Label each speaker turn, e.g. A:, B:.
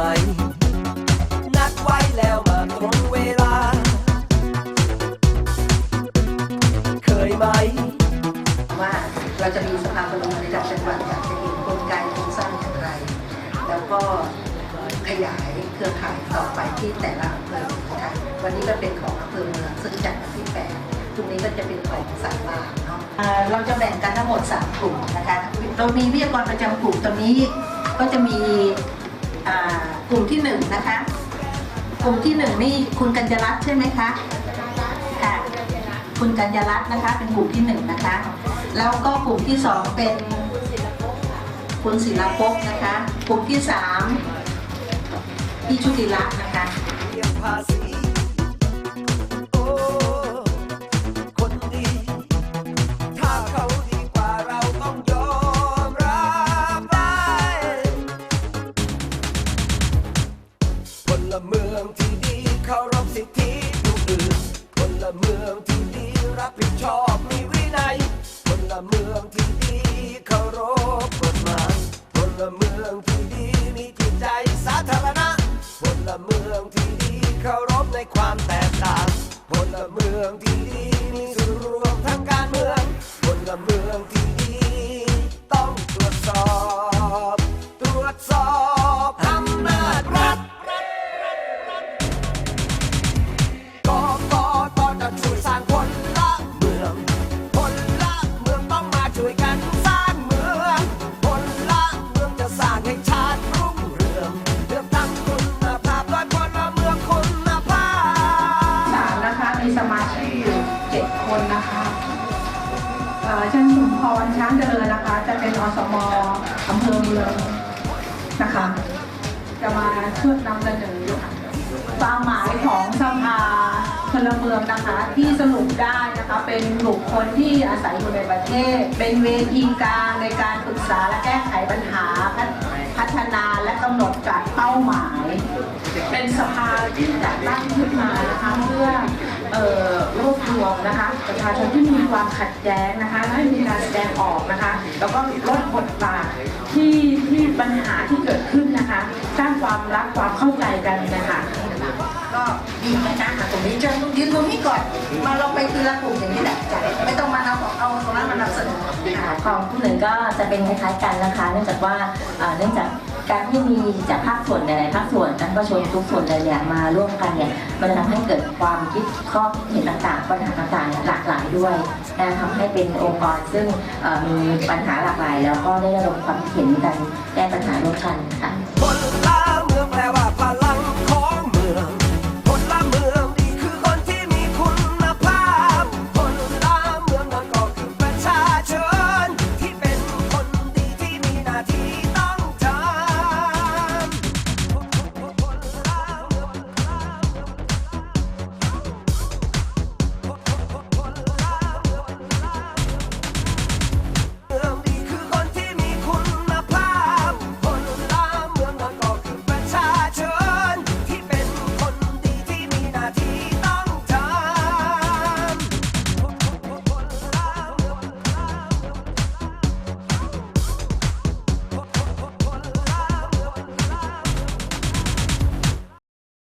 A: ไหม นัดไว้แล้วมาตรงเวลา เคยไหม
B: ว่าเราจะมีสภาพลงในระดับจังหวัดอยากจะเห็นกลไกโครงสร้างอย่างไร แล้วก็ขยายเครือข่ายต่อไปที่แต่ละอำเภอนะคะวันนี้ก็เป็นของอำเภอเมืองซึ่งจัดวันที่8พรุ่งนี้ก็จะเป็นของสามบางเนาะเราจะแบ่งกันทั้งหมด 3 กลุ่มนะคะ เรามีวิทยากรประจำกลุ่มตอนนี้ก็จะมี กลุ่มที่หนึ่งนะคะ กลุ่มที่หนึ่งนี่คุณกัญญรัตน์ใช่ไหมคะค่ะคุณกัญญารัตน์นะคะ เป็นกลุ่มที่หนึ่งนะคะ แล้วก็กลุ่มที่สองเป็นคุณศิลปภพนะคะ กลุ่มที่สามพี่ชุติรัตน์นะคะ
A: เมืองที่ดีรับผิดชอบมีวินัยพลเมืองที่ดีเคารพกฎหมายพลเมืองที่ดีมีจิตใจสาธารณะพลเมืองที่ดีเคารพในความแตกต่างพลเมืองที่ดีมีส่วนรวมทางการ มีสมาชิกอ
C: ยู่เจ็ดคนนะคะเอ่อเช่นชุมพรช้างเดินนะคะ จะเป็นอสมอำเภอเมืองนะคะ จะมาช่วยนำเสนอความหมายของสภาพลเมืองนะคะที่สรุปได้นะคะเป็นบุคคลที่อาศัยอยู่ในประเทศ เป็นเวทีกลางในการปรึกษาและแก้ไขปัญหา พัฒนาและกำหนดการเป้าหมาย เป็นสภาที่จัดตั้งขึ้นมานะคะเพื่อ รวบรวมนะคะประชาชนที่มีความขัดแย้งนะคะและให้มีการแสดงออกนะคะ แล้วก็ลดบทบาทที่ที่ปัญหาที่เกิดขึ้นนะคะ สร้างความรักความเข้าใจกันนะคะ
B: ก็ดีนะคะอะตรงนี้เชิญยืนตรงนี้ก่อนมาเราไปทีละกลุ่มอย่างนี้แหละจ้ะไม่ต้องมาเอาเอาตรงนั้นมานำเสนอ
D: ค่ะ
B: ค่ะ
D: ของผู้หนึ่งก็จะเป็นคล้ายๆกันนะคะ เนื่องจากว่าเอ่อเนื่องจากการที่มีจากภาคส่วนหลายๆภาคส่วน ก็ชวนทุกส่วนเลยเนี่ยมาร่วมกันเนี่ยมันจะทำให้เกิดความคิดข้อเห็นต่างๆ ปัญหาต่างๆหลากหลายด้วยนะทำให้เป็นองค์กรซึ่งมีปัญหาหลากหลาย แล้วก็ได้ระดมความเห็นกันแก้ปัญหาร่วมกันค่ะ